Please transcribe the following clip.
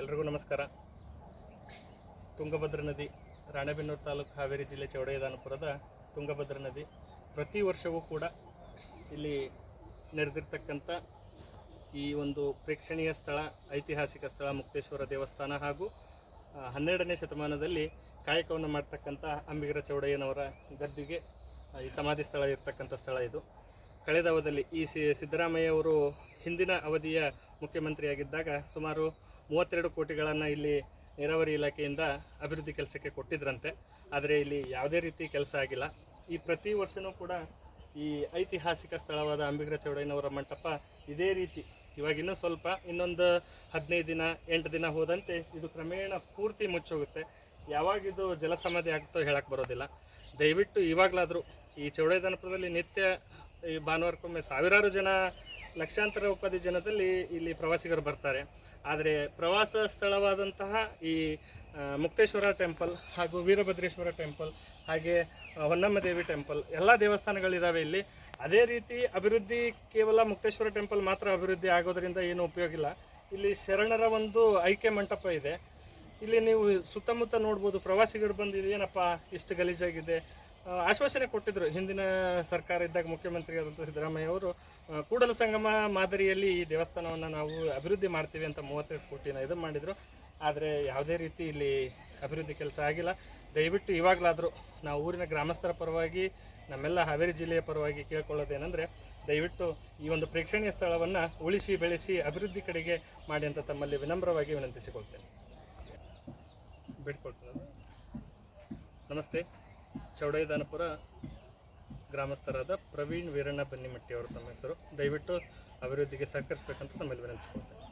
ಎಲ್ರಿಗೂ ನಮಸ್ಕಾರ. ತುಂಗಭದ್ರ ನದಿ, ರಾಣೆಬೆನ್ನೂರು ತಾಲೂಕು ಹಾವೇರಿ ಜಿಲ್ಲೆ ಚೌಡಯ್ಯದಾನಪುರದ ತುಂಗಭದ್ರ ನದಿ ಪ್ರತಿ ವರ್ಷವೂ ಕೂಡ ಇಲ್ಲಿ ನೆರೆದಿರ್ತಕ್ಕಂಥ ಈ ಒಂದು ಪ್ರೇಕ್ಷಣೀಯ ಸ್ಥಳ, ಐತಿಹಾಸಿಕ ಸ್ಥಳ ಮುಕ್ತೇಶ್ವರ ದೇವಸ್ಥಾನ ಹಾಗೂ ಹನ್ನೆರಡನೇ ಶತಮಾನದಲ್ಲಿ ಕಾಯಕವನ್ನು ಮಾಡ್ತಕ್ಕಂಥ ಅಂಬಿಗರ ಚೌಡಯ್ಯನವರ ಗದ್ದಿಗೆ ಈ ಸಮಾಧಿ ಸ್ಥಳ ಇರ್ತಕ್ಕಂಥ ಸ್ಥಳ ಇದು. ಕಳೆದ ಅವಧಿಯಲ್ಲಿ ಈ ಸಿದ್ದರಾಮಯ್ಯ ಅವರು ಹಿಂದಿನ ಅವಧಿಯ ಮುಖ್ಯಮಂತ್ರಿಯಾಗಿದ್ದಾಗ ಸುಮಾರು ಮೂವತ್ತೆರಡು ಕೋಟಿಗಳನ್ನು ಇಲ್ಲಿ ನೀರಾವರಿ ಇಲಾಖೆಯಿಂದ ಅಭಿವೃದ್ಧಿ ಕೆಲಸಕ್ಕೆ ಕೊಟ್ಟಿದ್ರಂತೆ. ಆದರೆ ಇಲ್ಲಿ ಯಾವುದೇ ರೀತಿ ಕೆಲಸ ಆಗಿಲ್ಲ. ಈ ಪ್ರತಿ ವರ್ಷವೂ ಕೂಡ ಈ ಐತಿಹಾಸಿಕ ಸ್ಥಳವಾದ ಅಂಬಿಗರ ಚೌಡಯ್ಯನವರ ಮಂಟಪ ಇದೇ ರೀತಿ. ಇವಾಗ ಇನ್ನೂ ಸ್ವಲ್ಪ, ಇನ್ನೊಂದು ಹದಿನೈದು ದಿನ, ಎಂಟು ದಿನ ಹೋದಂತೆ ಇದು ಕ್ರಮೇಣ ಪೂರ್ತಿ ಮುಚ್ಚೋಗುತ್ತೆ. ಯಾವಾಗ ಇದು ಜಲಸಮಾಧಿ ಆಗುತ್ತೋ ಹೇಳಕ್ಕೆ ಬರೋದಿಲ್ಲ. ದಯವಿಟ್ಟು ಇವಾಗಲಾದರೂ ಈ ಚೌಡಯ್ಯದಾನಪುರದಲ್ಲಿ ನಿತ್ಯ ಈ ಭಾನುವಾರಕ್ಕೊಮ್ಮೆ ಸಾವಿರಾರು ಜನ ಲಕ್ಷಾಂತರ ಉಪಾಧಿ ಜನದಲ್ಲಿ ಇಲ್ಲಿ ಪ್ರವಾಸಿಗರು ಬರ್ತಾರೆ. ಆದರೆ ಪ್ರವಾಸ ಸ್ಥಳವಾದಂತಹ ಈ ಮುಕ್ತೇಶ್ವರ ಟೆಂಪಲ್ ಹಾಗೂ ವೀರಭದ್ರೇಶ್ವರ ಟೆಂಪಲ್ ಹಾಗೆ ಹೊನ್ನಮ್ಮದೇವಿ ಹೊನ್ನಮ್ಮ ದೇವಿ ಟೆಂಪಲ್ ಎಲ್ಲ ದೇವಸ್ಥಾನಗಳಿದ್ದಾವೆ ಇಲ್ಲಿ. ಅದೇ ರೀತಿ ಅಭಿವೃದ್ಧಿ ಕೇವಲ ಮುಕ್ತೇಶ್ವರ ಟೆಂಪಲ್ ಮಾತ್ರ ಅಭಿವೃದ್ಧಿ ಆಗೋದರಿಂದ ಏನು ಉಪಯೋಗ ಇಲ್ಲ. ಇಲ್ಲಿ ಶರಣರ ಒಂದು ಐಕ್ಯ ಮಂಟಪ ಇದೆ. ಇಲ್ಲಿ ನೀವು ಸುತ್ತಮುತ್ತ ನೋಡ್ಬೋದು ಪ್ರವಾಸಿಗರು ಬಂದು ಏನಪ್ಪ, ಇಷ್ಟು ಗಲೀಜಾಗಿದೆ. ಆಶ್ವಾಸನೆ ಕೊಟ್ಟಿದ್ರು. ಹಿಂದಿನ ಸರ್ಕಾರ ಇದ್ದಾಗ ಮುಖ್ಯಮಂತ್ರಿ ಆದಂಥ ಸಿದ್ದರಾಮಯ್ಯ ಅವರು ಕೂಡಲ ಸಂಗಮ ಮಾದರಿಯಲ್ಲಿ ಈ ದೇವಸ್ಥಾನವನ್ನು ನಾವು ಅಭಿವೃದ್ಧಿ ಮಾಡ್ತೀವಿ ಅಂತ ಮೂವತ್ತೆರಡು ಕೋಟಿನ ಇದು ಮಾಡಿದರು. ಆದರೆ ಯಾವುದೇ ರೀತಿ ಇಲ್ಲಿ ಅಭಿವೃದ್ಧಿ ಕೆಲಸ ಆಗಿಲ್ಲ. ದಯವಿಟ್ಟು ಇವಾಗಲಾದರೂ ನಾವು ಊರಿನ ಗ್ರಾಮಸ್ಥರ ಪರವಾಗಿ, ನಮ್ಮೆಲ್ಲ ಹಾವೇರಿ ಜಿಲ್ಲೆಯ ಪರವಾಗಿ ಕೇಳ್ಕೊಳ್ಳೋದೇನೆಂದರೆ, ದಯವಿಟ್ಟು ಈ ಒಂದು ಪ್ರೇಕ್ಷಣೀಯ ಸ್ಥಳವನ್ನು ಉಳಿಸಿ, ಬೆಳೆಸಿ, ಅಭಿವೃದ್ಧಿ ಕಡೆಗೆ ಮಾಡಿ ಅಂತ ತಮ್ಮಲ್ಲಿ ವಿನಮ್ರವಾಗಿ ವಿನಂತಿಸಿಕೊಳ್ತೇನೆ. ಬೇಡ್ಕೊಳ್ತೇನೆ. ನಮಸ್ತೆ. ಚೌಡಯ್ಯದಾನಪುರ ಗ್ರಾಮಸ್ಥರಾದ ಪ್ರವೀಣ್ ವೀರಣ್ಣ ಬನ್ನಿಮಟ್ಟಿ ಅವರು ತಮ್ಮ ಹೆಸರು. ದಯವಿಟ್ಟು ಅಭಿವೃದ್ಧಿಗೆ ಸಹಕರಿಸಬೇಕಂತ ತಮ್ಮಲ್ಲಿ ವಿನಂತಿಸಿಕೊಳ್ತೇನೆ